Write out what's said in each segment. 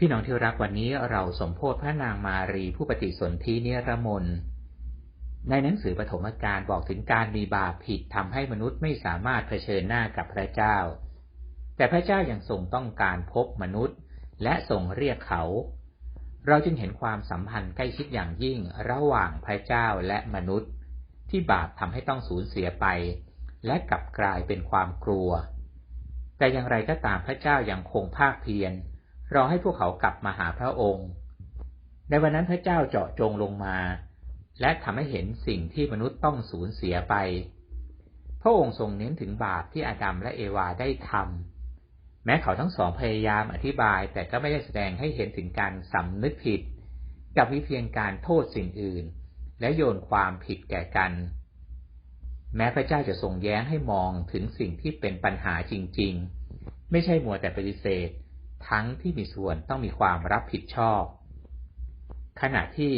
พี่น้องที่รักวันนี้เราสมโพธิพระนางมารีผู้ปฏิสนธิเนรมนในหนังสือปฐมกาลบอกถึงการมีบาปผิดทำให้มนุษย์ไม่สามารถเผชิญหน้ากับพระเจ้า แต่พระเจ้ายัางทรงต้องการพบมนุษย์ และทรงเรียกเขา เราจึงเห็นความสัมพันธ์ใกล้ชิดอย่างยิ่งระหว่างพระเจ้าและมนุษย์ ที่บาปทำให้ต้องสูญเสียไป และกลับกลายเป็นความกลัว แต่อย่างไรก็ตามพระเจ้ายัางคงภาคเพียร รอให้พวกเขากลับมาหาพระองค์ ในวันนั้นพระเจ้าเจาะจงลงมา และทำให้เห็นสิ่งที่มนุษย์ต้องสูญเสียไป พระองค์ทรงเน้นถึงบาปที่อาดัมและเอวาได้ทำแม้เขาทั้งสองพยายามอธิบาย แต่ก็ไม่ได้แสดงให้เห็นถึงการสำนึกผิด กับวิเพียงการโทษสิ่งอื่น และโยนความผิดแก่กัน แม้พระเจ้าจะทรงแย้งให้มองถึงสิ่งที่เป็นปัญหาจริง ๆ ไม่ใช่มัวแต่ปฏิเสธ ทั้งที่มีส่วนต้องมีความรับผิดชอบ ขณะที่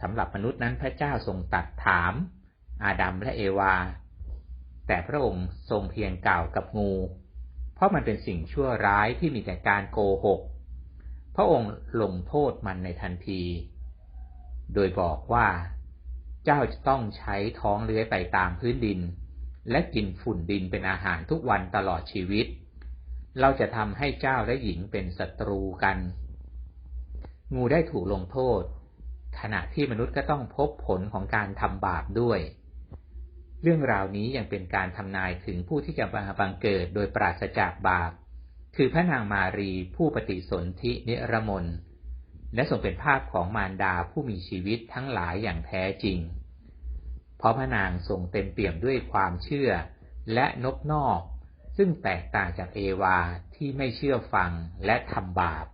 สำหรับมนุษย์นั้นพระเจ้าทรงตัดถาม อาดัมและเอวา แต่พระองค์ทรงเพียงกล่าวกับงู เพราะมันเป็นสิ่งชั่วร้ายที่มีแต่การโกหก พระองค์ลงโทษมันในทันที โดยบอกว่า เจ้าจะต้องใช้ท้องเลื้อยไปตามพื้นดิน และกินฝุ่นดินเป็นอาหารทุกวันตลอดชีวิต เราจะทำให้เจ้าและหญิงเป็นศัตรูกัน งูได้ถูกลงโทษ ขณะที่มนุษย์ก็ต้องพบผลของการทำบาปด้วย เรื่องราวนี้ยังเป็นการทำนายถึงผู้ที่จะมาบังเกิดโดยปราศจากบาป คือพระนางมารีผู้ปฏิสนธิเนรมนและทรงเป็นภาพของมารดาผู้มีชีวิตทั้งหลายอย่างแท้จริง เพราะพระนางทรงเต็มเปี่ยมด้วยความเชื่อและนบนอก ซึ่งแตกต่างจากเอวาที่ไม่เชื่อฟังและทำบาป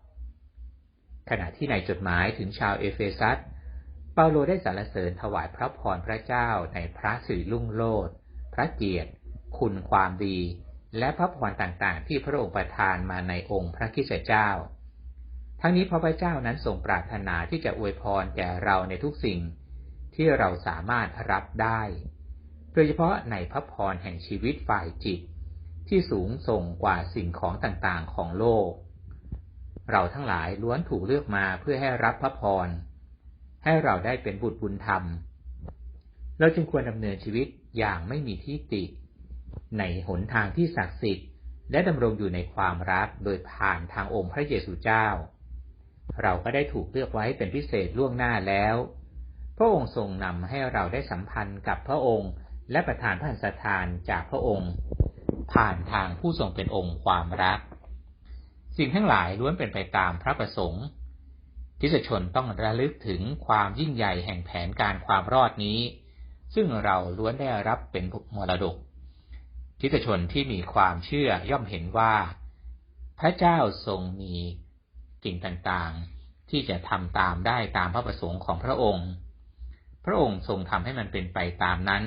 ขณะที่ในจดหมายถึงชาวเอเฟซัส เปาโลได้สรรเสริญถวายพระพรพระเจ้าในพระสิริลุ่งโลดพระเกียรติ คุณความดี และพระพรต่างๆ ที่พระองค์ประทานมาในองค์พระคิดเจ้า ทั้งนี้เพราะพระเจ้านั้นทรงปรารถนาที่จะอวยพรแก่เราในทุกสิ่งที่เราสามารถรับได้ โดยเฉพาะในพระพรแห่งชีวิตฝ่ายจิต ที่สูงส่งกว่าสิ่งของต่างๆของโลก เราทั้งหลายล้วนถูกเลือกมาเพื่อให้รับพระพร ให้เราได้เป็นบุตรบุญธรรม เราจึงควรดำเนินชีวิตอย่างไม่มีที่ติ ในหนทางที่ศักดิ์สิทธิ์ และดำรงอยู่ในความรักโดยผ่านทางองค์พระเยซูเจ้า เราก็ได้ถูกเลือกไว้เป็นพิเศษล่วงหน้าแล้ว พระองค์ทรงนำให้เราได้สัมพันธ์กับพระองค์ และประทานพระสัทานจากพระองค์ ผ่านทางผู้ทรงเป็นองค์ความรัก สิ่งทั้งหลายล้วนเป็นไปตามพระประสงค์ทิศชนต้องระลึกถึงความยิ่งใหญ่แห่งแผนการความรอดนี้ ซึ่งเราล้วนได้รับเป็นมรดก ทิศชนที่มีความเชื่อย่อมเห็นว่า พระเจ้าทรงมีสิ่งต่างๆ ที่จะทำตามได้ตามพระประสงค์ของพระองค์ พระองค์ทรงทำให้มันเป็นไปตามนั้น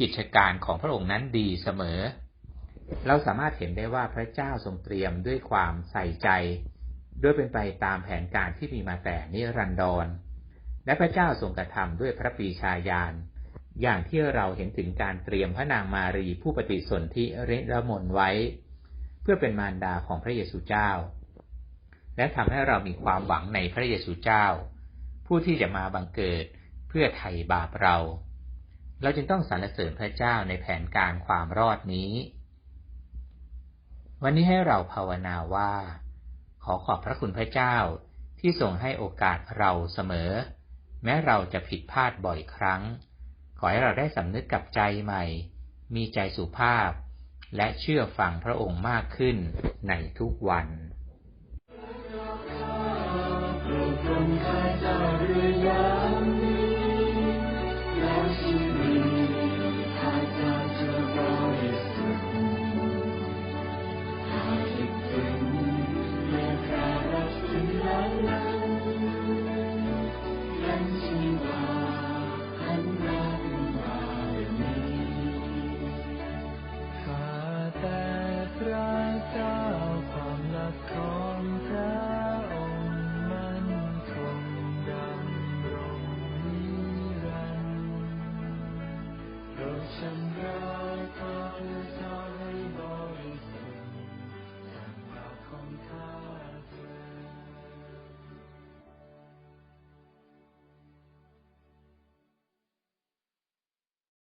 กิจการของพระองค์นั้นดีเสมอ เราสามารถเห็นได้ว่าพระเจ้าทรงเตรียมด้วยความใส่ใจ ด้วยเป็นไปตามแผนการที่มีมาแต่นิรันดร และพระเจ้าทรงกระทำด้วยพระปีชาญาณอย่างที่เราเห็นถึงการเตรียมพระนางมารีผู้ปฏิสนธิเรรมนไว้ เพื่อเป็นมารดาของพระเยซูเจ้า และทำให้เรามีความหวังในพระเยซูเจ้า ผู้ที่จะมาบังเกิดเพื่อไถ่บาปเรา เราจึงต้องสรรเสริญพระเจ้าในแผนการความรอดนี้ วันนี้ให้เราภาวนาว่า ขอขอบพระคุณพระเจ้าที่ส่งให้โอกาสเราเสมอ แม้เราจะผิดพลาดบ่อยครั้ง ขอให้เราได้สำนึกกับใจใหม่ มีใจสุภาพ และเชื่อฟังพระองค์มากขึ้นในทุกวัน